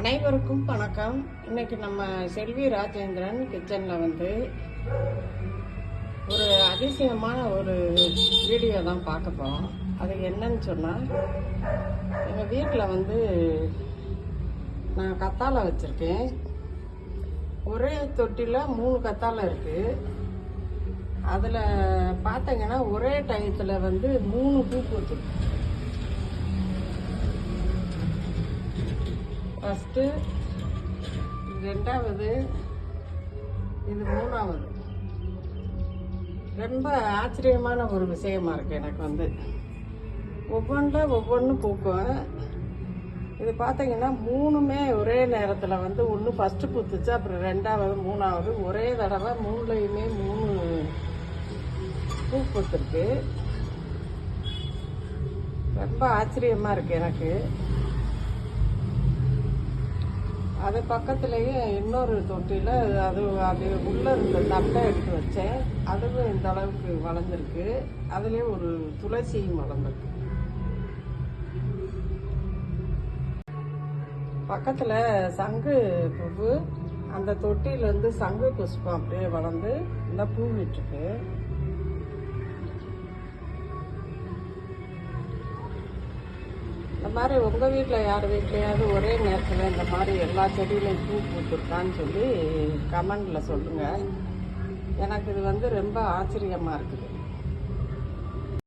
அனைவருக்கும் வணக்கம். இன்னைக்கு நம்ம செல்வி ராஜேந்திரன் கிச்சனில் வந்து ஒரு அதிசயமான ஒரு வீடியோ தான் பார்க்க போகிறோம் அது என்னன்னு சொன்னால் எங்கள் வீட்டில் வந்து நான் கத்தாழை வச்சுருக்கேன். ஒரே தொட்டியில் மூணு கத்தாழை இருக்குது அதில் பார்த்தீங்கன்னா ஒரே டயத்தில் வந்து மூணு பூ பூத்துருக்கு ஃபஸ்ட்டு ரெண்டாவது இது மூணாவது. ரொம்ப ஆச்சரியமான ஒரு விஷயமா இருக்குது எனக்கு வந்து. ஒவ்வொன்றில் ஒவ்வொன்றும் பூக்கும். இது பார்த்தீங்கன்னா மூணுமே ஒரே நேரத்தில் வந்து ஒன்று ஃபஸ்ட்டு பூத்துச்சு அப்புறம் ரெண்டாவது மூணாவது ஒரே தடவை மூணுலையுமே மூணு பூ பூத்துருக்கு. ரொம்ப ஆச்சரியமாக இருக்குது எனக்கு. அது பக்கத்துலேயே இன்னொரு தொட்டியில் அது அது உள்ளே இருந்த தட்டை எடுத்து வச்சேன். அதுவும் இந்த அளவுக்கு வளர்ந்துருக்கு. அதுலேயும் ஒரு துளசியும் வளர்ந்துருக்கு பக்கத்தில் சங்கு பூவு அந்த தொட்டியிலேருந்து சங்கு புஷ்பம் அப்படியே வளர்ந்து இந்த பூ விட்டுருக்கு இந்த மாதிரி உங்கள் வீட்டில் யார் வீட்லையாவது ஒரே நேரத்தில் இந்த மாதிரி எல்லா செடியிலையும் பூ பூத்துருக்கான்னு சொல்லி கமெண்டில் சொல்லுங்கள் எனக்கு இது வந்து ரொம்ப ஆச்சரியமாக இருக்குது.